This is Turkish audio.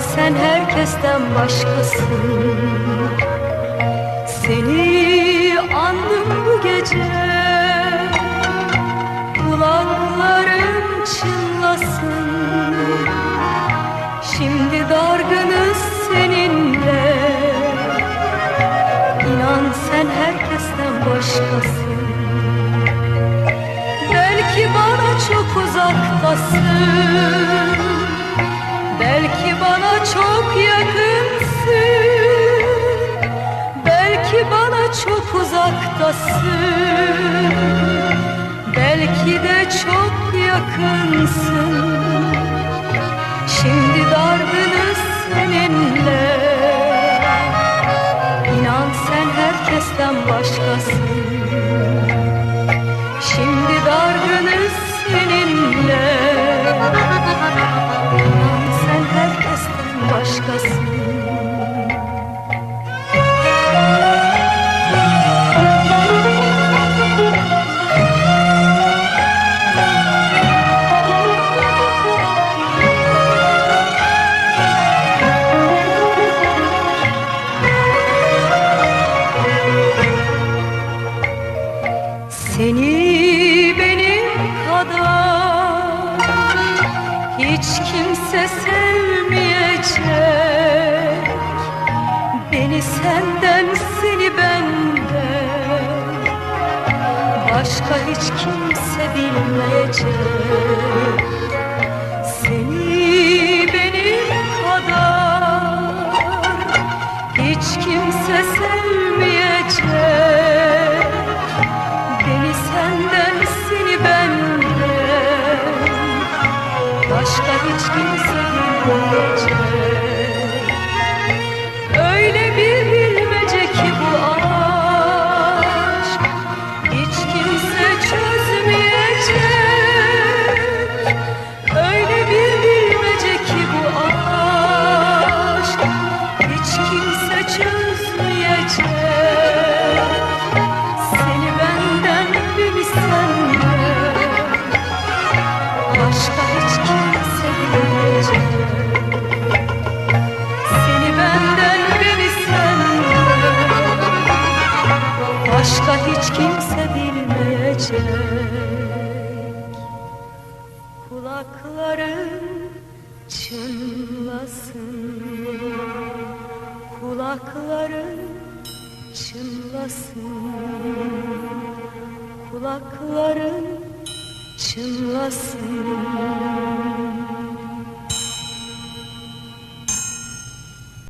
sen herkesten başkasın. Seni andım bu gece. Kulaklarım çınlasın. Şimdi dargınız seninle. İnan sen herkesten başkasın. Belki bana çok uzaktasın çok yakınsın. Belki bana çok uzaktasın. Belki de çok yakınsın. Şimdi dargınız seninle. İnan sen herkesten başkasın hiç kimse sevmeyecek. Beni senden seni benden. Başka hiç kimse bilmeyecek kimse bilmeyecek Kulakların çınlasın. Kulakların çınlasın. Kulakların çınlasın